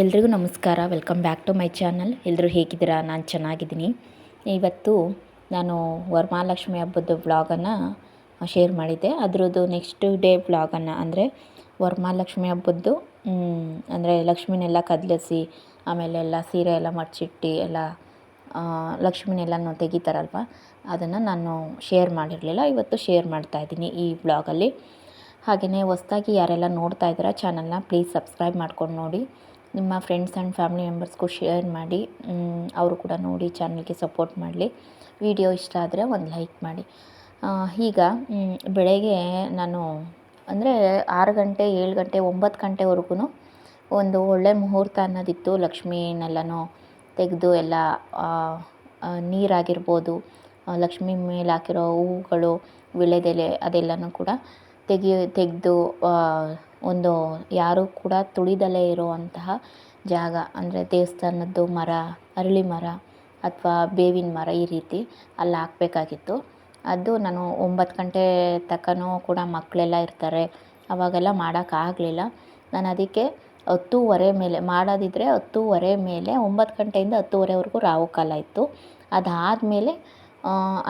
ಎಲ್ರಿಗೂ ನಮಸ್ಕಾರ. Welcome back to my channel ಎಲ್ಲರೂ ಹೇಗಿದ್ದೀರಾ? ನಾನು ಚೆನ್ನಾಗಿದ್ದೀನಿ. ಇವತ್ತು ನಾನು ವರಮಹಾಲಕ್ಷ್ಮಿ ಹಬ್ಬದ ವ್ಲಾಗನ್ನು ಶೇರ್ ಮಾಡಿದ್ದೆ. ಅದರದ್ದು ನೆಕ್ಸ್ಟ್ ಡೇ ವ್ಲಾಗನ್ನು ಅಂದರೆ ವರಮಹಾಲಕ್ಷ್ಮಿ ಹಬ್ಬದ್ದು ಅಂದರೆ ಲಕ್ಷ್ಮಿನೆಲ್ಲ ಕದಲಿಸಿ, ಆಮೇಲೆ ಎಲ್ಲ ಸೀರೆ ಎಲ್ಲ ಮಡ್ಚಿಟ್ಟು, ಎಲ್ಲ ಲಕ್ಷ್ಮಿನೆಲ್ಲನೂ ತೆಗಿತಾರಲ್ವ? ಅದನ್ನು ನಾನು ಶೇರ್ ಮಾಡಿರಲಿಲ್ಲ. ಇವತ್ತು ಶೇರ್ ಮಾಡ್ತಾಯಿದ್ದೀನಿ ಈ ವ್ಲಾಗಲ್ಲಿ ಹಾಗೆಯೇ ಹೊಸ್ದಾಗಿ ಯಾರೆಲ್ಲ ನೋಡ್ತಾ ಇದ್ದೀರಾ ಚಾನಲ್ನ ಪ್ಲೀಸ್ ಸಬ್ಸ್ಕ್ರೈಬ್ ಮಾಡ್ಕೊಂಡು ನೋಡಿ. ನಿಮ್ಮ ಫ್ರೆಂಡ್ಸ್ ಆ್ಯಂಡ್ ಫ್ಯಾಮಿಲಿ ಮೆಂಬರ್ಸ್ಗೂ ಶೇರ್ ಮಾಡಿ ಅವರು ಕೂಡ ನೋಡಿ ಚಾನಲ್ಗೆ ಸಪೋರ್ಟ್ ಮಾಡಲಿ. ವಿಡಿಯೋ ಇಷ್ಟ ಆದರೆ ಒಂದು ಲೈಕ್ ಮಾಡಿ. ಈಗ ಬೆಳಗ್ಗೆ ನಾನು, ಅಂದರೆ ಆರು ಗಂಟೆ, ಏಳು ಗಂಟೆ, ಒಂಬತ್ತು ಗಂಟೆವರೆಗೂ ಒಂದು ಒಳ್ಳೆಯ ಮುಹೂರ್ತ ಅನ್ನೋದಿತ್ತು. ಲಕ್ಷ್ಮೀನೆಲ್ಲನೂ ತೆಗೆದು ಎಲ್ಲ ನೀರಾಗಿರ್ಬೋದು ಲಕ್ಷ್ಮಿ ಮೇಲೆ ಹಾಕಿರೋ ಹೂವುಗಳು, ವಿಳೆದೆಲೆ ಅದೆಲ್ಲನೂ ಕೂಡ ತೆಗೆಯೋ ತೆಗೆದು ಒಂದು ಯಾರೂ ಕೂಡ ತುಳಿದಲೇ ಇರುವಂತಹ ಜಾಗ. ಅಂದರೆ ದೇವಸ್ಥಾನದ್ದು ಮರ, ಅರಳಿ ಮರ ಅಥವಾ ಬೇವಿನ ಮರ ಈ ರೀತಿ ಅಲ್ಲಿ ಹಾಕ್ಬೇಕಾಗಿತ್ತು. ಅದು ನಾನು ಒಂಬತ್ತು ಗಂಟೆ ತನಕನೂ ಕೂಡ ಮಕ್ಕಳೆಲ್ಲ ಇರ್ತಾರೆ. ಅವಾಗೆಲ್ಲ ಮಾಡೋಕ್ಕಾಗಲಿಲ್ಲ ನಾನು ಅದಕ್ಕೆ ಹತ್ತೂವರೆ ಮೇಲೆ, ಮಾಡೋದಿದ್ರೆ ಹತ್ತೂವರೆ ಮೇಲೆ, ಒಂಬತ್ತು ಗಂಟೆಯಿಂದ ಹತ್ತುವರೆವರೆಗೂ ರಾವು ಕಾಲ ಇತ್ತು. ಅದಾದಮೇಲೆ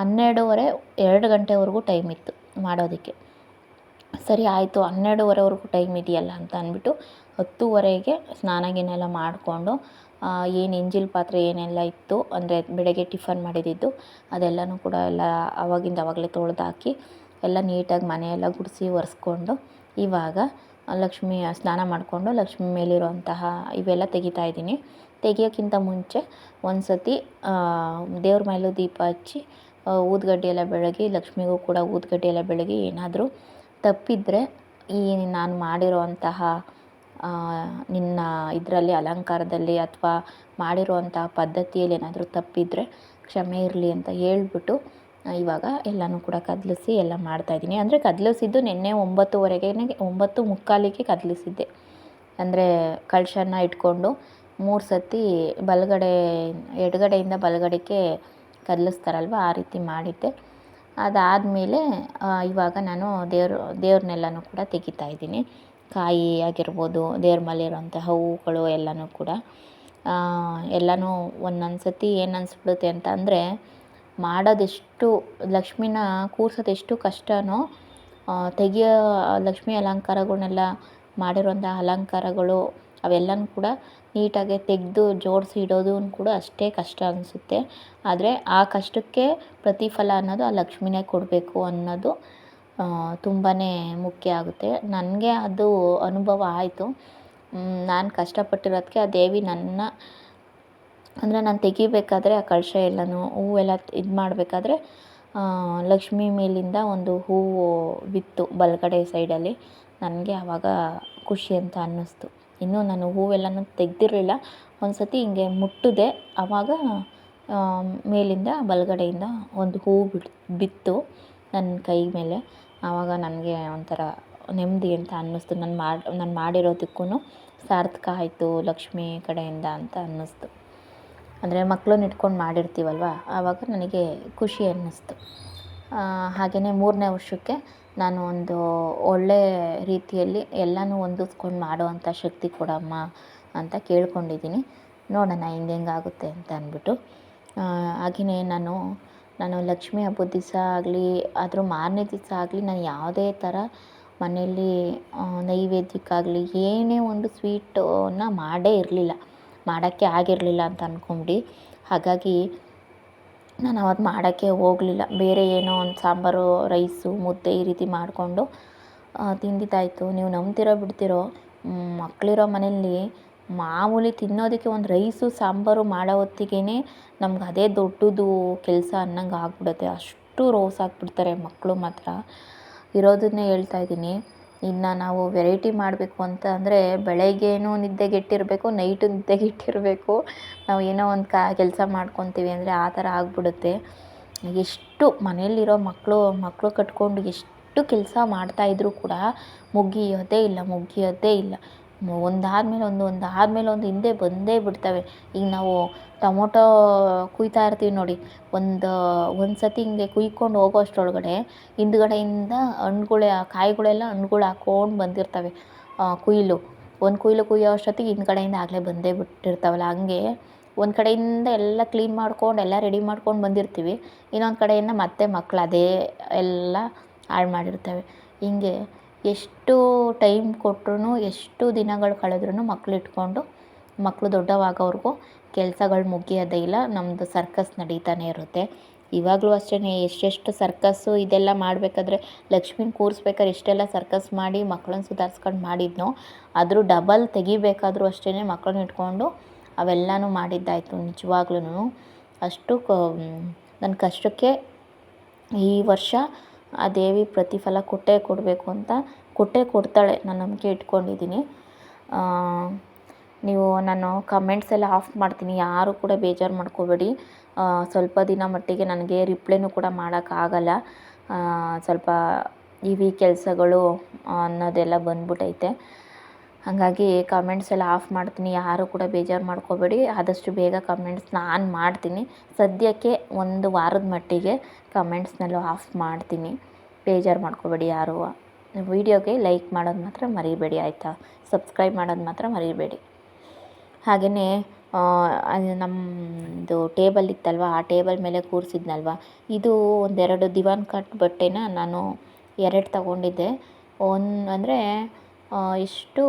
ಹನ್ನೆರಡೂವರೆ, ಎರಡು ಗಂಟೆವರೆಗೂ ಟೈಮ್ ಇತ್ತು ಮಾಡೋದಕ್ಕೆ. ಸರಿ ಆಯಿತು ಹನ್ನೆರಡುವರೆವರೆಗೂ ಟೈಮ್ ಇದೆಯಲ್ಲ ಅಂತ ಅಂದ್ಬಿಟ್ಟು ಹತ್ತುವರೆಗೆ ಸ್ನಾನ ಗಿನ ಮಾಡಿಕೊಂಡು ಏನು ಎಂಜಿಲ್ ಪಾತ್ರೆ ಏನೆಲ್ಲ ಇತ್ತು, ಅಂದರೆ ಬೆಳಗ್ಗೆ ಟಿಫನ್ ಮಾಡಿದ್ದಿದ್ದು ಅದೆಲ್ಲನೂ ಕೂಡ ಎಲ್ಲ ಆವಾಗಿಂದ ಆವಾಗಲೇ ತೊಳೆದಾಕಿ ಎಲ್ಲ ನೀಟಾಗಿ ಮನೆಯೆಲ್ಲ ಗುಡಿಸಿ ಒರೆಸ್ಕೊಂಡು ಇವಾಗ ಲಕ್ಷ್ಮಿ ಸ್ನಾನ ಮಾಡಿಕೊಂಡು ಲಕ್ಷ್ಮಿ ಮೇಲಿರುವಂತಹ ಇವೆಲ್ಲ ತೆಗಿತಾ ಇದ್ದೀನಿ. ತೆಗಿಯೋಕ್ಕಿಂತ ಮುಂಚೆ ಒಂದು ಸತಿ ದೇವ್ರ ಮೇಲೂ ದೀಪ ಹಚ್ಚಿ ಊದ್ಗಡ್ಡೆ ಎಲ್ಲ ಬೆಳಗಿ, ಲಕ್ಷ್ಮಿಗೂ ಕೂಡ ಊದ್ಗಡ್ಡೆ ಎಲ್ಲ ಬೆಳಗಿ ಏನಾದರೂ ತಪ್ಪಿದರೆ ಈ ನಾನು ಮಾಡಿರುವಂತಹ ನಿನ್ನ ಇದರಲ್ಲಿ ಅಲಂಕಾರದಲ್ಲಿ ಅಥವಾ ಮಾಡಿರುವಂತಹ ಪದ್ಧತಿಯಲ್ಲಿ ಏನಾದರೂ ತಪ್ಪಿದರೆ ಕ್ಷಮೆ ಇರಲಿ ಅಂತ ಹೇಳ್ಬಿಟ್ಟು ಇವಾಗ ಎಲ್ಲನೂ ಕೂಡ ಕದಲಿಸಿ ಎಲ್ಲ ಮಾಡ್ತಾಯಿದ್ದೀನಿ ಅಂದರೆ ಕದಲಿಸಿದ್ದು ನಿನ್ನೆ ಒಂಬತ್ತುವರೆಗೆ ಒಂಬತ್ತು ಮುಕ್ಕಾಲಿಗೆ ಕದಲಿಸಿದ್ದೆ. ಅಂದರೆ ಕಳಶನ ಇಟ್ಕೊಂಡು ಮೂರು ಸತಿ ಬಲಗಡೆ, ಎಡಗಡೆಯಿಂದ ಬಲಗಡೆಗೆ ಕದಲಿಸ್ತಾರಲ್ವ, ಆ ರೀತಿ ಮಾಡಿದ್ದೆ. ಅದಾದಮೇಲೆ ಇವಾಗ ನಾನು ದೇವ್ರ, ದೇವ್ರನ್ನೆಲ್ಲನೂ ಕೂಡ ತೆಗಿತಾ ಇದ್ದೀನಿ. ಕಾಯಿ ಆಗಿರ್ಬೋದು, ದೇವ್ರ ಮೇಲೆ ಇರೋಂತಹ ಹೂವುಗಳು ಎಲ್ಲನೂ ಕೂಡ. ಎಲ್ಲನೂ ಒಂದೊಂದು ಸತಿ ಏನು ಅನಿಸ್ಬಿಡುತ್ತೆ ಅಂತ ಅಂದರೆ, ಮಾಡೋದೆಷ್ಟು, ಲಕ್ಷ್ಮೀನ ಕೂರ್ಸೋದೆಷ್ಟು ಕಷ್ಟನೋ ತೆಗಿಯೋ ಲಕ್ಷ್ಮಿ ಅಲಂಕಾರಗಳ್ನೆಲ್ಲ ಮಾಡಿರುವಂಥ ಅಲಂಕಾರಗಳು, ಅವೆಲ್ಲನೂ ಕೂಡ ನೀಟಾಗಿ ತೆಗೆದು ಜೋಡಿಸಿ ಇಡೋದು ಕೂಡ ಅಷ್ಟೇ ಕಷ್ಟ ಅನಿಸುತ್ತೆ. ಆದರೆ ಆ ಕಷ್ಟಕ್ಕೆ ಪ್ರತಿಫಲ ಅನ್ನೋದು ಆ ಲಕ್ಷ್ಮಿನೇ ಕೊಡಬೇಕು ಅನ್ನೋದು ತುಂಬಾ ಮುಖ್ಯ ಆಗುತ್ತೆ. ನನಗೆ ಅದು ಅನುಭವ ಆಯಿತು. ನಾನು ಕಷ್ಟಪಟ್ಟಿರೋದಕ್ಕೆ ಆ ದೇವಿ ನನ್ನ, ಅಂದರೆ ನಾನು ತೆಗಿಬೇಕಾದ್ರೆ ಆ ಕಳಶ ಎಲ್ಲನೂ, ಹೂವೆಲ್ಲ ಇದು ಮಾಡಬೇಕಾದ್ರೆ ಲಕ್ಷ್ಮಿ ಮೇಲಿಂದ ಒಂದು ಹೂವು ಬಿತ್ತು ಬಲಗಡೆ ಸೈಡಲ್ಲಿ. ನನಗೆ ಆವಾಗ ಖುಷಿ ಅಂತ ಅನ್ನಿಸ್ತು. ಇನ್ನೂ ನಾನು ಹೂವೆಲ್ಲನೂ ತೆಗೆದಿರಲಿಲ್ಲ. ಒಂದು ಸತಿ ಹಿಂಗೆ ಮುಟ್ಟಿದೆ. ಆವಾಗ ಮೇಲಿಂದ ಬಲಗಡೆಯಿಂದ ಒಂದು ಹೂವು ಬಿತ್ತು ನನ್ನ ಕೈ ಮೇಲೆ. ಆವಾಗ ನನಗೆ ಒಂಥರ ನೆಮ್ಮದಿ ಅಂತ ಅನ್ನಿಸ್ತು. ನಾನು ಮಾಡಿ, ನಾನು ಮಾಡಿರೋದಕ್ಕೂ ಸಾರ್ಥಕ ಆಯಿತು, ಲಕ್ಷ್ಮಿ ಕಡೆಯಿಂದ ಅಂತ ಅನ್ನಿಸ್ತು. ಅಂದರೆ ಮಕ್ಳನ್ನ ಇಟ್ಕೊಂಡು ಮಾಡಿರ್ತೀವಲ್ವ? ಆವಾಗ ನನಗೆ ಖುಷಿ ಅನ್ನಿಸ್ತು. ಹಾಗೆಯೇ ಮೂರನೇ ವರ್ಷಕ್ಕೆ ನಾನು ಒಂದು ಒಳ್ಳೆಯ ರೀತಿಯಲ್ಲಿ ಎಲ್ಲನೂ ಹೊಂದಿಸ್ಕೊಂಡು ಮಾಡುವಂಥ ಶಕ್ತಿ ಕೊಡಮ್ಮ ಅಂತ ಕೇಳ್ಕೊಂಡಿದ್ದೀನಿ. ನೋಡೋಣ ಹೆಂಗೆ ಅಂತ ಅಂದ್ಬಿಟ್ಟು. ಹಾಗೆಯೇ ನಾನು ನಾನು ಲಕ್ಷ್ಮಿ ಹಬ್ಬದ ದಿವಸ ಆಗಲಿ ಅದ್ರ ಮಾರನೇ ದಿವಸ ಆಗಲಿ ನಾನು ಯಾವುದೇ ಥರ ಮನೆಯಲ್ಲಿ ನೈವೇದ್ಯಕ್ಕಾಗಲಿ ಏನೇ ಒಂದು ಸ್ವೀಟನ್ನು ಮಾಡೇ ಇರಲಿಲ್ಲ. ಮಾಡೋಕ್ಕೆ ಆಗಿರಲಿಲ್ಲ ಅಂತ ಅಂದ್ಕೊಂಡು ಹಾಗಾಗಿ ನಾನು ಅವತ್ತು ಮಾಡೋಕ್ಕೆ ಹೋಗಲಿಲ್ಲ. ಬೇರೆ ಏನೋ ಒಂದು ಸಾಂಬಾರು, ರೈಸು, ಮುದ್ದೆ ಈ ರೀತಿ ಮಾಡಿಕೊಂಡು ತಿಂದಿದ್ದಾಯಿತು. ನೀವು ನಂಬ್ತಿರೋ ಬಿಡ್ತಿರೋ ಮಕ್ಕಳಿರೋ ಮನೆಯಲ್ಲಿ ಮಾಮೂಲಿ ತಿನ್ನೋದಕ್ಕೆ ಒಂದು ರೈಸು, ಸಾಂಬಾರು ಮಾಡೋ ಹೊತ್ತಿಗೆ ನಮ್ಗೆ ಅದೇ ದೊಡ್ಡದು ಕೆಲಸ ಅನ್ನಂಗೆ ಆಗ್ಬಿಡುತ್ತೆ. ಅಷ್ಟು ರೋಸ್ ಆಗಿಬಿಡ್ತಾರೆ ಮಕ್ಕಳು ಮಾತ್ರ. ಇರೋದನ್ನೇ ಹೇಳ್ತಾ ಇದ್ದೀನಿ. ಇನ್ನು ನಾವು ವೆರೈಟಿ ಮಾಡಬೇಕು ಅಂತ ಅಂದರೆ ಬೆಳಗ್ಗೆನೂ ನಿದ್ದೆಗೆಟ್ಟಿರಬೇಕು ನೈಟು ನಿದ್ದೆಗೆಟ್ಟಿರಬೇಕು. ನಾವು ಏನೋ ಒಂದು ಕಾ, ಕೆಲಸ ಮಾಡ್ಕೊತೀವಿ ಅಂದರೆ ಆ ಥರ ಆಗ್ಬಿಡುತ್ತೆ. ಎಷ್ಟು ಮನೆಯಲ್ಲಿರೋ ಮಕ್ಕಳು ಮಕ್ಕಳು ಕಟ್ಕೊಂಡು ಎಷ್ಟು ಕೆಲಸ ಮಾಡ್ತಾಯಿದ್ರು ಕೂಡ ಮುಗಿಯೋದೇ ಇಲ್ಲ ಮುಗಿಯೋದೇ ಇಲ್ಲ. ಒಂದಾದ್ಮೇಲೆ ಒಂದು ಒಂದಾದ್ಮೇಲೆ ಒಂದು ಹಿಂದೆ ಬಂದೇ ಬಿಡ್ತವೆ. ಈಗ ನಾವು ಟೊಮೊಟೊ ಕುಯ್ತಾ ಇರ್ತೀವಿ ನೋಡಿ, ಒಂದು ಒಂದು ಸತಿ ಹಿಂಗೆ ಕುಯ್ಕೊಂಡು ಹೋಗೋ ಅಷ್ಟರೊಳಗಡೆ ಹಿಂದ್ಗಡೆಯಿಂದ ಹಣ್ಗಳೇ ಕಾಯಿಗಳೆಲ್ಲ ಹಣ್ಗಳು ಹಾಕ್ಕೊಂಡು ಬಂದಿರ್ತವೆ. ಕುಯ್ಲು. ಒಂದು ಕುಯ್ಲು ಕುಯ್ಯೋ ಅಷ್ಟೊತ್ತಿಗೆ ಹಿಂದ್ಗಡೆಯಿಂದ ಆಗಲೇ ಬಂದೇ ಬಿಟ್ಟಿರ್ತಾವಲ್ಲ, ಹಂಗೆ ಒಂದು ಕಡೆಯಿಂದ ಎಲ್ಲ ಕ್ಲೀನ್ ಮಾಡ್ಕೊಂಡು, ಎಲ್ಲ ರೆಡಿ ಮಾಡ್ಕೊಂಡು ಬಂದಿರ್ತೀವಿ. ಇನ್ನೊಂದು ಕಡೆಯಿಂದ ಮತ್ತೆ ಮಕ್ಕಳು ಅದೇ ಎಲ್ಲ ಹಾಳು ಮಾಡಿರ್ತವೆ. ಹಿಂಗೆ ಎಷ್ಟು ಟೈಮ್ ಕೊಟ್ರೂ ಎಷ್ಟು ದಿನಗಳು ಕಳೆದ್ರೂ ಮಕ್ಕಳು ಇಟ್ಕೊಂಡು ಮಕ್ಕಳು ದೊಡ್ಡವಾಗೋವರೆಗೂ ಕೆಲಸಗಳು ಮುಗಿಯೋದೇ ಇಲ್ಲ ನಮ್ಮದು ಸರ್ಕಸ್ ನಡೀತಾನೆ ಇರುತ್ತೆ. ಇವಾಗಲೂ ಅಷ್ಟೇ ಎಷ್ಟೆಷ್ಟು ಸರ್ಕಸ್ಸು ಇದೆಲ್ಲ ಮಾಡಬೇಕಾದ್ರೆ ಲಕ್ಷ್ಮೀನ ಕೂರಿಸ್ಬೇಕಾದ್ರೆ ಎಷ್ಟೆಲ್ಲ ಸರ್ಕಸ್ ಮಾಡಿ ಮಕ್ಳನ್ನ ಸುಧಾರಿಸ್ಕೊಂಡು ಮಾಡಿದ್ನೋ, ಆದರೂ ಡಬಲ್ ತೆಗಿಬೇಕಾದ್ರೂ ಅಷ್ಟೇ ಮಕ್ಕಳನ್ನ ಇಟ್ಕೊಂಡು ಅವೆಲ್ಲನೂ ಮಾಡಿದ್ದಾಯಿತು ನಿಜವಾಗ್ಲೂ ಅಷ್ಟು ಕ ನನ್ನ ಕಷ್ಟಕ್ಕೆ ಈ ವರ್ಷ ಆ ದೇವಿ ಪ್ರತಿಫಲ ಕೊಟ್ಟೇ ಕೊಡಬೇಕು ಅಂತ ಕೊಟ್ಟೇ ಕೊಡ್ತಾಳೆ ನಾನು ನಂಬಿಕೆ ಇಟ್ಕೊಂಡಿದ್ದೀನಿ. ನೀವು ನಾನು ಕಮೆಂಟ್ಸ್ ಎಲ್ಲ ಆಫ್ ಮಾಡ್ತೀನಿ. ಯಾರು ಕೂಡ ಬೇಜಾರು ಮಾಡ್ಕೋಬೇಡಿ. ಸ್ವಲ್ಪ ದಿನ ಮಟ್ಟಿಗೆ ನನಗೆ ರಿಪ್ಲೈನೂ ಕೂಡ ಮಾಡೋಕ್ಕಾಗಲ್ಲ. ಸ್ವಲ್ಪ ಇವಿ ಕೆಲಸಗಳು ಅನ್ನೋದೆಲ್ಲ ಬಂದ್ಬಿಟ್ಟೈತೆ ಹಾಗಾಗಿ ಕಮೆಂಟ್ಸ್ ಎಲ್ಲ ಆಫ್ ಮಾಡ್ತೀನಿ. ಯಾರು ಕೂಡ ಬೇಜಾರು ಮಾಡ್ಕೋಬೇಡಿ. ಆದಷ್ಟು ಬೇಗ ಕಮೆಂಟ್ಸ್ ನಾನು ಮಾಡ್ತೀನಿ. ಸದ್ಯಕ್ಕೆ ಒಂದು ವಾರದ ಮಟ್ಟಿಗೆ ಕಮೆಂಟ್ಸ್ನಲ್ಲೂ ಆಫ್ ಮಾಡ್ತೀನಿ. ಬೇಜಾರು ಮಾಡ್ಕೋಬೇಡಿ ಯಾರೂ. ವೀಡಿಯೋಗೆ ಲೈಕ್ ಮಾಡೋದು ಮಾತ್ರ ಮರಿಬೇಡಿ, ಆಯಿತಾ? ಸಬ್ಸ್ಕ್ರೈಬ್ ಮಾಡೋದು ಮಾತ್ರ ಮರಿಬೇಡಿ. ಹಾಗೆಯೇ ನಮ್ಮದು ಟೇಬಲ್ ಇತ್ತಲ್ವ? ಆ ಟೇಬಲ್ ಮೇಲೆ ಕೂರಿಸಿದ್ನಲ್ವ? ಇದು ಒಂದೆರಡು ದಿವಾನ್ ಕಟ್ ಬಟ್ಟೆನ ನಾನು ಎರಡು ತಗೊಂಡಿದ್ದೆ. ಒಂದು ಅಂದರೆ ಎಷ್ಟು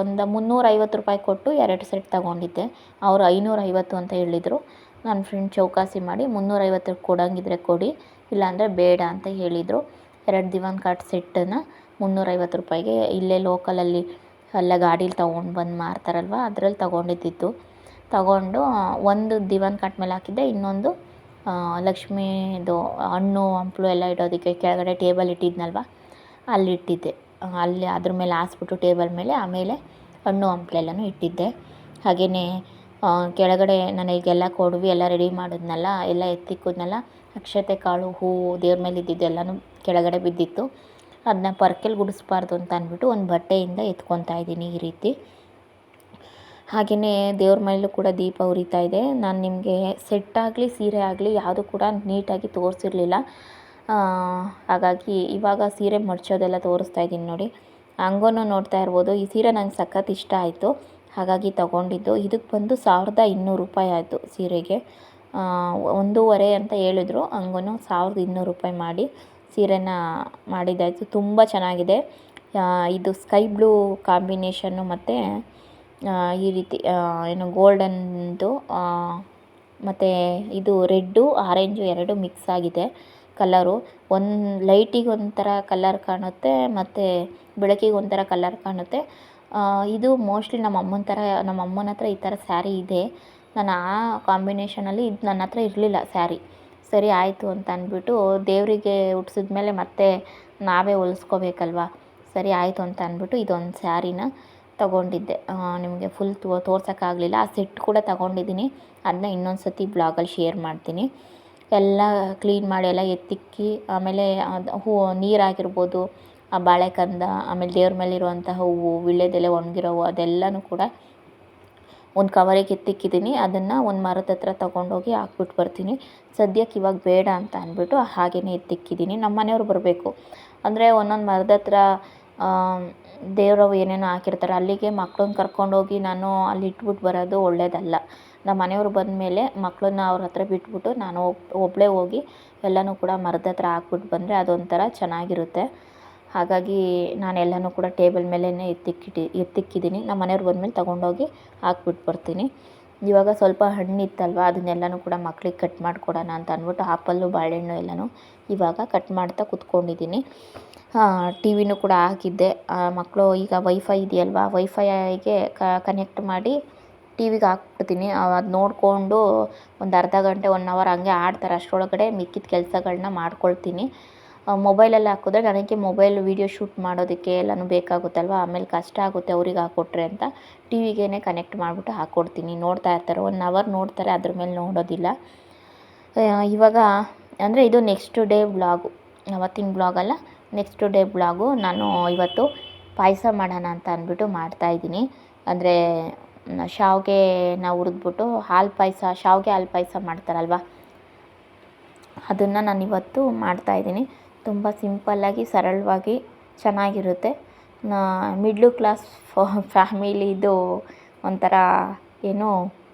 ಒಂದು ಮುನ್ನೂರೈವತ್ತು ರೂಪಾಯಿ ಕೊಟ್ಟು ಎರಡು ಸೆಟ್ ತಗೊಂಡಿದ್ದೆ. ಅವರು ಐನೂರೈವತ್ತು ಅಂತ ಹೇಳಿದರು. ನನ್ನ ಫ್ರೆಂಡ್ ಚೌಕಾಸಿ ಮಾಡಿ ಮುನ್ನೂರೈವತ್ತಕ್ಕೆ ಕೊಡೋಂಗಿದ್ರೆ ಕೊಡಿ, ಇಲ್ಲಾಂದರೆ ಬೇಡ ಅಂತ ಹೇಳಿದರು. ಎರಡು ದಿವಾನ್ ಕಾಟ್ ಸೆಟ್ಟನ್ನು ಮುನ್ನೂರೈವತ್ತು ರೂಪಾಯಿಗೆ ಇಲ್ಲೇ ಲೋಕಲಲ್ಲಿ ಅಲ್ಲೇ ಗಾಡೀಲಿ ತೊಗೊಂಡು ಬಂದು ಮಾರ್ತಾರಲ್ವ ಅದರಲ್ಲಿ ತೊಗೊಂಡಿದ್ದಿತ್ತು ತಗೊಂಡು ಒಂದು ದಿವಾನ್ ಕಾಟ್ ಮೇಲೆ ಹಾಕಿದ್ದೆ, ಇನ್ನೊಂದು ಲಕ್ಷ್ಮೀದು ಹಣ್ಣು, ಹಂಪ್ಲು ಎಲ್ಲ ಇಡೋದಕ್ಕೆ ಕೆಳಗಡೆ ಟೇಬಲ್ ಇಟ್ಟಿದ್ನಲ್ವ ಅಲ್ಲಿ ಇಟ್ಟಿದ್ದೆ ಅಲ್ಲಿ ಅದ್ರ ಮೇಲೆ ಹಾಸ್ಬಿಟ್ಟು ಟೇಬಲ್ ಮೇಲೆ ಆಮೇಲೆ ಹಣ್ಣು ಹಂಪ್ಲೆಲ್ಲನೂ ಇಟ್ಟಿದ್ದೆ. ಹಾಗೆಯೇ ಕೆಳಗಡೆ ನನಗೆಲ್ಲ ಕೊಡುವಿ ಎಲ್ಲ ರೆಡಿ ಮಾಡಿದ್ನಲ್ಲ, ಎಲ್ಲ ಎತ್ತಿಕ್ಕಿದ್ನಲ್ಲ, ಅಕ್ಷತೆ, ಕಾಳು, ಹೂವು, ದೇವ್ರ ಮೇಲೆ ಇದ್ದಿದ್ದೆಲ್ಲನೂ ಕೆಳಗಡೆ ಬಿದ್ದಿತ್ತು. ಅದನ್ನ ಪರ್ಕೆಲ್ ಗುಡಿಸ್ಬಾರ್ದು ಅಂತ ಅಂದ್ಬಿಟ್ಟು ಒಂದು ಬಟ್ಟೆಯಿಂದ ಎತ್ಕೊತಾ ಇದ್ದೀನಿ ಈ ರೀತಿ. ಹಾಗೆಯೇ ದೇವ್ರ ಮೇಲೂ ಕೂಡ ದೀಪ ಉರಿತಾ ಇದೆ. ನಾನು ನಿಮಗೆ ಸೆಟ್ ಆಗಲಿ, ಸೀರೆ ಆಗಲಿ ಯಾವುದು ಕೂಡ ನೀಟಾಗಿ ತೋರಿಸಿರ್ಲಿಲ್ಲ. ಹಾಗಾಗಿ ಇವಾಗ ಸೀರೆ ಮಡ್ಚೋದೆಲ್ಲ ತೋರಿಸ್ತಾ ಇದ್ದೀನಿ ನೋಡಿ. ಹಂಗೂ ನೋಡ್ತಾ ಇರ್ಬೋದು. ಈ ಸೀರೆ ನಂಗೆ ಸಖತ್ ಇಷ್ಟ ಆಯಿತು. ಹಾಗಾಗಿ ತಗೊಂಡಿದ್ದು. ಇದಕ್ಕೆ ಬಂದು ಸಾವಿರದ ಇನ್ನೂರು ರೂಪಾಯಿ ಆಯಿತು ಸೀರೆಗೆ. ಒಂದೂವರೆ ಅಂತ ಹೇಳಿದ್ರು. ಹಂಗೂ ಸಾವಿರದ ಇನ್ನೂರು ರೂಪಾಯಿ ಮಾಡಿ ಸೀರೆನ ಮಾಡಿದ್ದಾಯಿತು. ತುಂಬ ಚೆನ್ನಾಗಿದೆ. ಇದು ಸ್ಕೈ ಬ್ಲೂ ಕಾಂಬಿನೇಷನ್ನು ಮತ್ತು ಈ ರೀತಿ ಏನು ಗೋಲ್ಡನ್ದು ಮತ್ತು ಇದು ರೆಡ್ಡು, ಆರೆಂಜು ಎರಡು ಮಿಕ್ಸ್ ಆಗಿದೆ. ಕಲ್ಲರು ಒಂದು ಲೈಟಿಗೆ ಒಂಥರ ಕಲರ್ ಕಾಣುತ್ತೆ, ಮತ್ತು ಬೆಳಕಿಗೆ ಒಂಥರ ಕಲರ್ ಕಾಣುತ್ತೆ. ಇದು ಮೋಸ್ಟ್ಲಿ ನಮ್ಮ ಅಮ್ಮನ ಥರ, ನಮ್ಮ ಅಮ್ಮನ ಹತ್ರ ಈ ಥರ ಸ್ಯಾರಿ ಇದೆ. ನಾನು ಆ ಕಾಂಬಿನೇಷನಲ್ಲಿ ಇದು ನನ್ನ ಹತ್ರ ಇರಲಿಲ್ಲ ಸ್ಯಾರಿ ಸರಿ, ಆಯಿತು ಅಂತ ಅಂದ್ಬಿಟ್ಟು ದೇವರಿಗೆ ಮೇಲೆ ಮತ್ತೆ ನಾವೇ ಹೊಲಿಸ್ಕೋಬೇಕಲ್ವಾ? ಸರಿ, ಆಯಿತು ಅಂತ ಅಂದ್ಬಿಟ್ಟು ಇದೊಂದು ಸ್ಯಾರಿನ ತಗೊಂಡಿದ್ದೆ. ನಿಮಗೆ ಫುಲ್ ತೋರ್ಸೋಕ್ಕಾಗಲಿಲ್ಲ. ಆ ಸೆಟ್ ಕೂಡ ತಗೊಂಡಿದ್ದೀನಿ. ಅದನ್ನ ಇನ್ನೊಂದು ಸತಿ ಬ್ಲಾಗಲ್ಲಿ ಶೇರ್ ಮಾಡ್ತೀನಿ. ಎಲ್ಲ ಕ್ಲೀನ್ ಮಾಡಿ ಎಲ್ಲ ಎತ್ತಿಕ್ಕಿ, ಆಮೇಲೆ ಅದು ಹೂವು ನೀರಾಗಿರ್ಬೋದು, ಆ ಬಾಳೆಕಂದ, ಆಮೇಲೆ ದೇವ್ರ ಮೇಲಿರುವಂಥ ಹೂವು, ವೀಳ್ಯದೆಲೆ ಒಣಗಿರೋವು ಅದೆಲ್ಲನೂ ಕೂಡ ಒಂದು ಕವರಿಗೆ ಎತ್ತಿಕ್ಕಿದ್ದೀನಿ ಅದನ್ನು ಒಂದು ಮರದ ಹತ್ರ ತೊಗೊಂಡೋಗಿ ಹಾಕ್ಬಿಟ್ಟು ಬರ್ತೀನಿ. ಸದ್ಯಕ್ಕೆ ಇವಾಗ ಬೇಡ ಅಂತ ಅಂದ್ಬಿಟ್ಟು ಹಾಗೆಯೇ ಎತ್ತಿಕ್ಕಿದ್ದೀನಿ ನಮ್ಮ ಮನೆಯವ್ರು ಬರಬೇಕು. ಅಂದರೆ ಒಂದೊಂದು ಮರದ ಹತ್ರ ದೇವ್ರವು ಏನೇನೋ ಹಾಕಿರ್ತಾರೆ, ಅಲ್ಲಿಗೆ ಮಕ್ಳನ್ನ ಕರ್ಕೊಂಡೋಗಿ ನಾನು ಅಲ್ಲಿ ಇಟ್ಬಿಟ್ಟು ಬರೋದು ಒಳ್ಳೆಯದಲ್ಲ ನಮ್ಮ ಮನೆಯವ್ರು ಬಂದಮೇಲೆ ಮಕ್ಕಳನ್ನ ಅವ್ರ ಹತ್ರ ಬಿಟ್ಬಿಟ್ಟು ನಾನು ಒಬ್ಬಳೇ ಹೋಗಿ ಎಲ್ಲನೂ ಕೂಡ ಮರದ ಹತ್ರ ಹಾಕ್ಬಿಟ್ಟು ಬಂದರೆ ಅದೊಂಥರ ಚೆನ್ನಾಗಿರುತ್ತೆ. ಹಾಗಾಗಿ ನಾನು ಎಲ್ಲನೂ ಕೂಡ ಟೇಬಲ್ ಮೇಲೆಯೇ ಎತ್ತಿಕ್ಕಿಟ್ಟು ಎತ್ತಿಕ್ಕಿದ್ದೀನಿ. ನಮ್ಮ ಮನೆಯವ್ರು ಬಂದಮೇಲೆ ತೊಗೊಂಡೋಗಿ ಹಾಕ್ಬಿಟ್ಟು ಬರ್ತೀನಿ. ಇವಾಗ ಸ್ವಲ್ಪ ಹಣ್ಣಿತ್ತಲ್ವ, ಅದನ್ನೆಲ್ಲನೂ ಕೂಡ ಮಕ್ಳಿಗೆ ಕಟ್ ಮಾಡಿಕೊಡೋಣ ಅಂತ ಅಂದ್ಬಿಟ್ಟು ಆಪಲ್ಲು ಬಾಳೆಹಣ್ಣು ಎಲ್ಲನೂ ಇವಾಗ ಕಟ್ ಮಾಡ್ತಾ ಕೂತ್ಕೊಂಡಿದ್ದೀನಿ. ಟಿ ವಿನೂ ಕೂಡ ಹಾಕಿದ್ದೆ. ಮಕ್ಕಳು ಈಗ ವೈಫೈ ಇದೆಯಲ್ವಾ ವೈಫೈಗೆ ಕನೆಕ್ಟ್ ಮಾಡಿ ಟಿ ವಿಗೆ ಹಾಕ್ಬಿಡ್ತೀನಿ ಅದು ನೋಡಿಕೊಂಡು ಒಂದು ಅರ್ಧ ಗಂಟೆ ಒನ್ ಅವರ್ ಹಂಗೆ ಆಡ್ತಾರೆ. ಅಷ್ಟರೊಳಗಡೆ ಮಿಕ್ಕಿದ ಕೆಲಸಗಳ್ನ ಮಾಡ್ಕೊಳ್ತೀನಿ. ಮೊಬೈಲಲ್ಲಿ ಹಾಕಿದ್ರೆ ನನಗೆ ಮೊಬೈಲ್ ವೀಡಿಯೋ ಶೂಟ್ ಮಾಡೋದಕ್ಕೆ ಎಲ್ಲನೂ ಬೇಕಾಗುತ್ತಲ್ವ? ಆಮೇಲೆ ಕಷ್ಟ ಆಗುತ್ತೆ ಅವ್ರಿಗೆ ಹಾಕ್ಕೊಟ್ರೆ ಅಂತ. ಟಿ ವಿಗೇ ಕನೆಕ್ಟ್ ಮಾಡಿಬಿಟ್ಟು ಹಾಕ್ಕೊಡ್ತೀನಿ ನೋಡ್ತಾ ಇರ್ತಾರೆ. ಒನ್ ಅವರ್ ನೋಡ್ತಾರೆ, ಅದ್ರ ಮೇಲೆ ನೋಡೋದಿಲ್ಲ. ಇವಾಗ ಅಂದರೆ ಇದು ನೆಕ್ಸ್ಟ್ ಡೇ ಬ್ಲಾಗು ಅವತ್ತಿನ ಬ್ಲಾಗಲ್ಲ ನೆಕ್ಸ್ಟ್ ಡೇ ಬ್ಲಾಗು ನಾನು ಇವತ್ತು ಪಾಯಸ ಮಾಡೋಣ ಅಂತ ಅಂದ್ಬಿಟ್ಟು ಮಾಡ್ತಾಯಿದ್ದೀನಿ ಅಂದರೆ ಶಾವಿಗೆನ ಹುರಿದ್ಬಿಟ್ಟು ಹಾಲು ಪಾಯಸ, ಶಾವಿಗೆ ಹಾಲು ಪಾಯಸ ಮಾಡ್ತಾರಲ್ವ? ಅದನ್ನು ನಾನು ಇವತ್ತು ಮಾಡ್ತಾಯಿದ್ದೀನಿ ತುಂಬ ಸಿಂಪಲ್ಲಾಗಿ ಸರಳವಾಗಿ ಚೆನ್ನಾಗಿರುತ್ತೆ. ಮಿಡ್ಲ್ ಕ್ಲಾಸ್ ಫ್ಯಾಮಿಲಿದು ಒಂಥರ ಏನು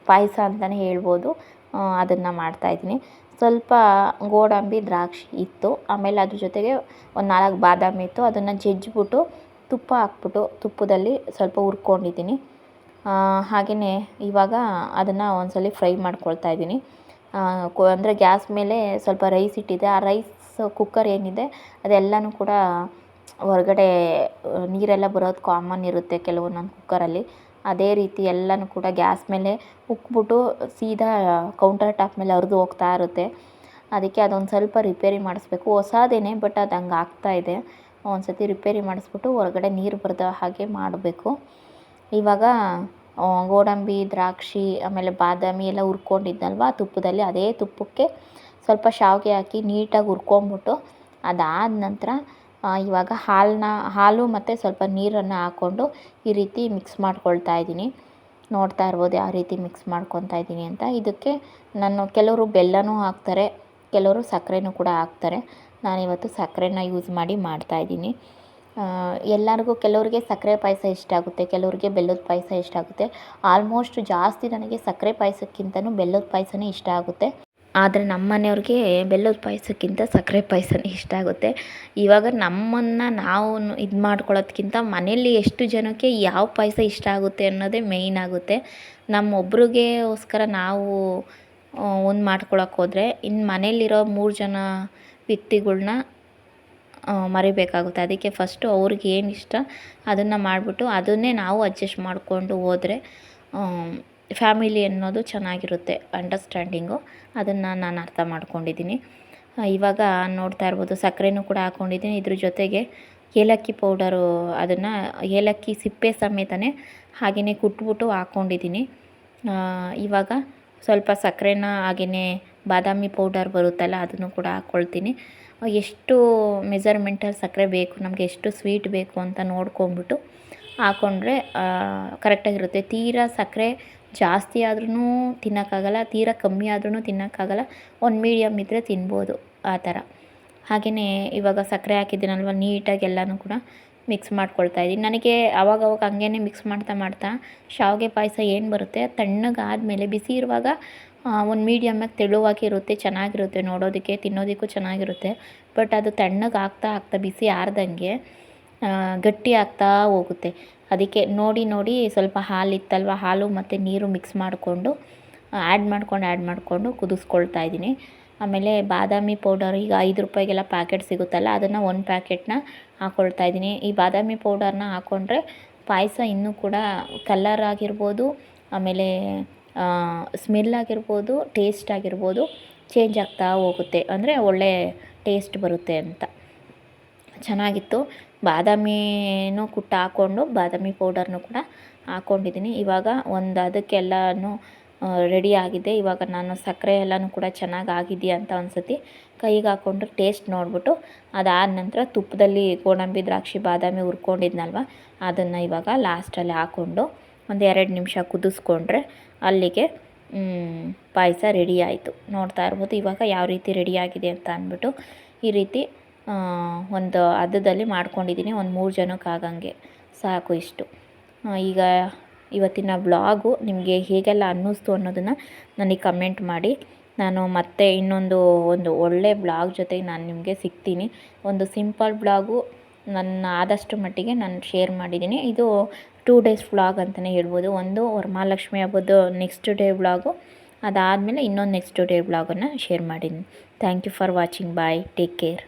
ಪಾಯಸ ಅಂತಲೇ ಹೇಳ್ಬೋದು. ಅದನ್ನು ಮಾಡ್ತಾಯಿದ್ದೀನಿ ಸ್ವಲ್ಪ ಗೋಡಂಬಿ ದ್ರಾಕ್ಷಿ ಇತ್ತು. ಆಮೇಲೆ ಅದ್ರ ಜೊತೆಗೆ ಒಂದು ನಾಲ್ಕು ಬಾದಾಮಿ ಇತ್ತು. ಅದನ್ನು ಜಜ್ಜಿಬಿಟ್ಟು ತುಪ್ಪ ಹಾಕ್ಬಿಟ್ಟು ತುಪ್ಪದಲ್ಲಿ ಸ್ವಲ್ಪ ಹುರ್ಕೊಂಡಿದ್ದೀನಿ. ಹಾಗೆಯೇ ಇವಾಗ ಅದನ್ನು ಒಂದ್ಸಲ ಫ್ರೈ ಮಾಡ್ಕೊಳ್ತಾ ಇದ್ದೀನಿ. ಅಂದರೆ ಗ್ಯಾಸ್ ಮೇಲೆ ಸ್ವಲ್ಪ ರೈಸ್ ಇಟ್ಟಿದೆ. ಆ ರೈಸ್ ಕುಕ್ಕರ್ ಏನಿದೆ, ಅದೆಲ್ಲನೂ ಕೂಡ ಹೊರಗಡೆ ನೀರೆಲ್ಲ ಬರೋದು ಕಾಮನ್ ಇರುತ್ತೆ ಕೆಲವೊಂದೊಂದು ಕುಕ್ಕರಲ್ಲಿ ಅದೇ ರೀತಿ ಎಲ್ಲನೂ ಕೂಡ ಗ್ಯಾಸ್ ಮೇಲೆ ಉಕ್ಬಿಟ್ಟು ಸೀದಾ ಕೌಂಟರ್ ಟಾಪ್ ಮೇಲೆ ಹರಿದು ಹೋಗ್ತಾ ಇರುತ್ತೆ. ಅದಕ್ಕೆ ಅದೊಂದು ಸ್ವಲ್ಪ ರಿಪೇರಿ ಮಾಡಿಸ್ಬೇಕು. ಹೊಸಾದೇನೆ ಬಟ್ ಅದು ಹಂಗೆ ಆಗ್ತಾಯಿದೆ ಒಂದು ಸತಿ ರಿಪೇರಿ ಮಾಡಿಸ್ಬಿಟ್ಟು ಹೊರಗಡೆ ನೀರು ಬರದ ಹಾಗೆ ಮಾಡಬೇಕು. ಇವಾಗ ಗೋಡಂಬಿ, ದ್ರಾಕ್ಷಿ, ಆಮೇಲೆ ಬಾದಾಮಿ ಎಲ್ಲ ಹುರ್ಕೊಂಡಿದ್ನಲ್ವ ತುಪ್ಪದಲ್ಲಿ. ಅದೇ ತುಪ್ಪಕ್ಕೆ ಸ್ವಲ್ಪ ಶಾವಿಗೆ ಹಾಕಿ ನೀಟಾಗಿ ಹುರ್ಕೊಂಬಿಟ್ಟು ಅದಾದ ನಂತರ ಇವಾಗ ಹಾಲನ್ನ ಹಾಲು ಮತ್ತು ಸ್ವಲ್ಪ ನೀರನ್ನು ಹಾಕ್ಕೊಂಡು ಈ ರೀತಿ ಮಿಕ್ಸ್ ಮಾಡ್ಕೊಳ್ತಾ ಇದ್ದೀನಿ. ನೋಡ್ತಾ ಇರ್ಬೋದು ಯಾವ ರೀತಿ ಮಿಕ್ಸ್ ಮಾಡ್ಕೊತಾ ಇದ್ದೀನಿ ಅಂತ. ಇದಕ್ಕೆ ನಾನು ಕೆಲವರು ಬೆಲ್ಲನೂ ಹಾಕ್ತಾರೆ, ಕೆಲವರು ಸಕ್ಕರೆನೂ ಕೂಡ ಹಾಕ್ತಾರೆ. ನಾನಿವತ್ತು ಸಕ್ಕರೆನ ಯೂಸ್ ಮಾಡಿ ಮಾಡ್ತಾಯಿದ್ದೀನಿ ಎಲ್ಲರಿಗೂ ಕೆಲವ್ರಿಗೆ ಸಕ್ಕರೆ ಪಾಯಸ ಇಷ್ಟ ಆಗುತ್ತೆ, ಕೆಲವ್ರಿಗೆ ಬೆಲ್ಲದ ಪಾಯಸ ಇಷ್ಟ ಆಗುತ್ತೆ. ಆಲ್ಮೋಸ್ಟ್ ಜಾಸ್ತಿ ನನಗೆ ಸಕ್ಕರೆ ಪಾಯಸಕ್ಕಿಂತನೂ ಬೆಲ್ಲದ ಪಾಯಸನೇ ಇಷ್ಟ ಆಗುತ್ತೆ. ಆದರೆ ನಮ್ಮ ಮನೆಯವ್ರಿಗೆ ಬೆಲ್ಲದ ಪಾಯಸಕ್ಕಿಂತ ಸಕ್ಕರೆ ಪಾಯಸನೇ ಇಷ್ಟ ಆಗುತ್ತೆ. ಇವಾಗ ನಮ್ಮನ್ನು ನಾವು ಇದು ಮಾಡ್ಕೊಳ್ಳೋದ್ಕಿಂತ ಮನೆಯಲ್ಲಿ ಎಷ್ಟು ಜನಕ್ಕೆ ಯಾವ ಪಾಯಸ ಇಷ್ಟ ಆಗುತ್ತೆ ಅನ್ನೋದೇ ಮೇಯ್ನ್ ಆಗುತ್ತೆ. ನಮ್ಮೊಬ್ರಿಗೋಸ್ಕರ ನಾವು ಒಂದು ಮಾಡ್ಕೊಳಕ್ಕೆ ಹೋದರೆ ಇನ್ನು ಮನೆಯಲ್ಲಿರೋ ಮೂರು ಜನ ವ್ಯಕ್ತಿಗಳ್ನ ಮರಿಬೇಕಾಗುತ್ತೆ. ಅದಕ್ಕೆ ಫಸ್ಟು ಅವ್ರಿಗೆ ಏನು ಇಷ್ಟ ಅದನ್ನು ಮಾಡಿಬಿಟ್ಟು ಅದನ್ನೇ ನಾವು ಅಡ್ಜಸ್ಟ್ ಮಾಡಿಕೊಂಡು ಹೋದರೆ ಫ್ಯಾಮಿಲಿ ಅನ್ನೋದು ಚೆನ್ನಾಗಿರುತ್ತೆ ಅಂಡರ್ಸ್ಟ್ಯಾಂಡಿಂಗು ಅದನ್ನು ನಾನು ಅರ್ಥ ಮಾಡ್ಕೊಂಡಿದ್ದೀನಿ. ಇವಾಗ ನೋಡ್ತಾ ಇರ್ಬೋದು, ಸಕ್ಕರೆನೂ ಕೂಡ ಹಾಕ್ಕೊಂಡಿದ್ದೀನಿ ಇದ್ರ ಜೊತೆಗೆ ಏಲಕ್ಕಿ ಪೌಡರು ಅದನ್ನು, ಏಲಕ್ಕಿ ಸಿಪ್ಪೆ ಸಮೇತನೇ ಹಾಗೆಯೇ ಕುಟ್ಬಿಟ್ಟು ಹಾಕ್ಕೊಂಡಿದ್ದೀನಿ ಇವಾಗ ಸ್ವಲ್ಪ ಸಕ್ಕರೆನ ಹಾಗೆಯೇ ಬಾದಾಮಿ ಪೌಡರ್ ಬರುತ್ತಲ್ಲ ಅದನ್ನು ಕೂಡ ಹಾಕ್ಕೊಳ್ತೀನಿ ಎಷ್ಟು ಮೆಝರ್ಮೆಂಟಲ್ಲಿ ಸಕ್ಕರೆ ಬೇಕು, ನಮಗೆ ಎಷ್ಟು ಸ್ವೀಟ್ ಬೇಕು ಅಂತ ನೋಡ್ಕೊಂಬಿಟ್ಟು ಹಾಕ್ಕೊಂಡ್ರೆ ಕರೆಕ್ಟಾಗಿರುತ್ತೆ ತೀರಾ ಸಕ್ಕರೆ ಜಾಸ್ತಿ ಆದ್ರೂ ತಿನ್ನೋಕ್ಕಾಗಲ್ಲ, ತೀರಾ ಕಮ್ಮಿ ಆದ್ರೂ ತಿನ್ನೋಕ್ಕಾಗಲ್ಲ. ಒಂದು ಮೀಡಿಯಮ್ ಇದ್ದರೆ ತಿನ್ಬೋದು ಆ ಥರ. ಹಾಗೆಯೇ ಇವಾಗ ಸಕ್ಕರೆ ಹಾಕಿದ್ದೀನಲ್ವ, ನೀಟಾಗಿ ಎಲ್ಲನೂ ಕೂಡ ಮಿಕ್ಸ್ ಮಾಡ್ಕೊಳ್ತಾ ಇದ್ದೀನಿ. ನನಗೆ ಅವಾಗವಾಗ ಹಂಗೇ ಮಿಕ್ಸ್ ಮಾಡ್ತಾ ಮಾಡ್ತಾ, ಶಾವಿಗೆ ಪಾಯಸ ಏನು ಬರುತ್ತೆ, ತಣ್ಣಗಾದಮೇಲೆ ಬಿಸಿ ಇರುವಾಗ ಒಂದು ಮೀಡಿಯಮ್ಮಾಗಿ ತೆಳುವಾಗಿರುತ್ತೆ, ಚೆನ್ನಾಗಿರುತ್ತೆ, ನೋಡೋದಕ್ಕೆ, ತಿನ್ನೋದಕ್ಕೂ ಚೆನ್ನಾಗಿರುತ್ತೆ. ಬಟ್ ಅದು ತಣ್ಣಗೆ ಆಗ್ತಾ ಆಗ್ತಾ ಬಿಸಿ ಆರ್ದಂಗೆ ಗಟ್ಟಿ ಆಗ್ತಾ ಹೋಗುತ್ತೆ. ಅದಕ್ಕೆ ನೋಡಿ ನೋಡಿ ಸ್ವಲ್ಪ ಹಾಲಿತ್ತಲ್ವ, ಹಾಲು ಮತ್ತು ನೀರು ಮಿಕ್ಸ್ ಮಾಡಿಕೊಂಡು ಆ್ಯಡ್ ಮಾಡ್ಕೊಂಡು ಆ್ಯಡ್ ಮಾಡಿಕೊಂಡು ಕುದಿಸ್ಕೊಳ್ತಾ ಇದ್ದೀನಿ. ಆಮೇಲೆ ಬಾದಾಮಿ ಪೌಡರ್ ಈಗ ಐದು ರೂಪಾಯಿಗೆಲ್ಲ ಪ್ಯಾಕೆಟ್ ಸಿಗುತ್ತಲ್ಲ, ಅದನ್ನು ಒಂದು ಪ್ಯಾಕೆಟ್ನ ಹಾಕ್ಕೊಳ್ತಾ ಇದ್ದೀನಿ. ಈ ಬಾದಾಮಿ ಪೌಡರ್ನ ಹಾಕ್ಕೊಂಡ್ರೆ ಪಾಯಸ ಇನ್ನೂ ಕೂಡ ಕಲ್ಲರ್ ಆಗಿರ್ಬೋದು, ಆಮೇಲೆ ಸ್ಮೆಲ್ ಆಗಿರ್ಬೋದು ಟೇಸ್ಟ್ ಆಗಿರ್ಬೋದು ಚೇಂಜ್ ಆಗ್ತಾ ಹೋಗುತ್ತೆ. ಅಂದರೆ ಒಳ್ಳೆ ಟೇಸ್ಟ್ ಬರುತ್ತೆ ಅಂತ. ಚೆನ್ನಾಗಿತ್ತು. ಬಾದಾಮಿನೂ ಕುಟ್ಟ ಹಾಕ್ಕೊಂಡು ಬಾದಾಮಿ ಪೌಡರ್ನು ಕೂಡ ಹಾಕ್ಕೊಂಡಿದ್ದೀನಿ ಇವಾಗ ಒಂದು ಅದಕ್ಕೆಲ್ಲನೂ ರೆಡಿ ಆಗಿದೆ. ಇವಾಗ ನಾನು ಸಕ್ಕರೆ ಎಲ್ಲನೂ ಕೂಡ ಚೆನ್ನಾಗಿ ಆಗಿದೆಯಾ ಅಂತ ಒಂದು ಸತಿ ಕೈಗೆ ಹಾಕ್ಕೊಂಡು ಟೇಸ್ಟ್ ನೋಡಿಬಿಟ್ಟು, ಅದಾದ ನಂತರ ತುಪ್ಪದಲ್ಲಿ ಗೋಡಂಬಿ, ದ್ರಾಕ್ಷಿ, ಬಾದಾಮಿ ಹುರ್ಕೊಂಡಿದ್ನಲ್ವ, ಅದನ್ನು ಇವಾಗ ಲಾಸ್ಟಲ್ಲಿ ಹಾಕ್ಕೊಂಡು ಒಂದು ಎರಡು ನಿಮಿಷ ಕುದಿಸ್ಕೊಂಡ್ರೆ ಅಲ್ಲಿಗೆ ಪಾಯಸ ರೆಡಿ ಆಯಿತು. ನೋಡ್ತಾ ಇರ್ಬೋದು ಇವಾಗ ಯಾವ ರೀತಿ ರೆಡಿಯಾಗಿದೆ ಅಂತ ಅಂದ್ಬಿಟ್ಟು ಈ ರೀತಿ ಒಂದು ಹದದಲ್ಲಿ ಮಾಡ್ಕೊಂಡಿದ್ದೀನಿ. ಒಂದು ಮೂರು ಜನಕ್ಕೆ ಆಗಂಗೆ ಸಾಕು ಇಷ್ಟು. ಈಗ ಇವತ್ತಿನ ಬ್ಲಾಗು ನಿಮಗೆ ಹೇಗೆಲ್ಲ ಅನ್ನಿಸ್ತು ಅನ್ನೋದನ್ನು ನನಗೆ ಕಮೆಂಟ್ ಮಾಡಿ. ನಾನು ಮತ್ತೆ ಇನ್ನೊಂದು, ಒಂದು ಒಳ್ಳೆ ಬ್ಲಾಗ್ ಜೊತೆಗೆ ನಾನು ನಿಮಗೆ ಸಿಗ್ತೀನಿ. ಒಂದು ಸಿಂಪಲ್ ಬ್ಲಾಗು ನನ್ನ ಆದಷ್ಟು ಮಟ್ಟಿಗೆ ನಾನು ಶೇರ್ ಮಾಡಿದ್ದೀನಿ. ಇದು ಟೂ ಡೇಸ್ ವ್ಲಾಗ್ ಅಂತಲೇ ಹೇಳ್ಬೋದು. ಒಂದು ವರಮಹಾಲಕ್ಷ್ಮಿ ಹಬ್ಬದ ನೆಕ್ಸ್ಟ್ ಡೇ ವ್ಲಾಗು. ಅದಾದಮೇಲೆ ಇನ್ನೊಂದು ನೆಕ್ಸ್ಟ್ ಡೇ ವ್ಲಾಗನ್ನು ಶೇರ್ ಮಾಡಿದ್ದೀನಿ thank you for watching bye take care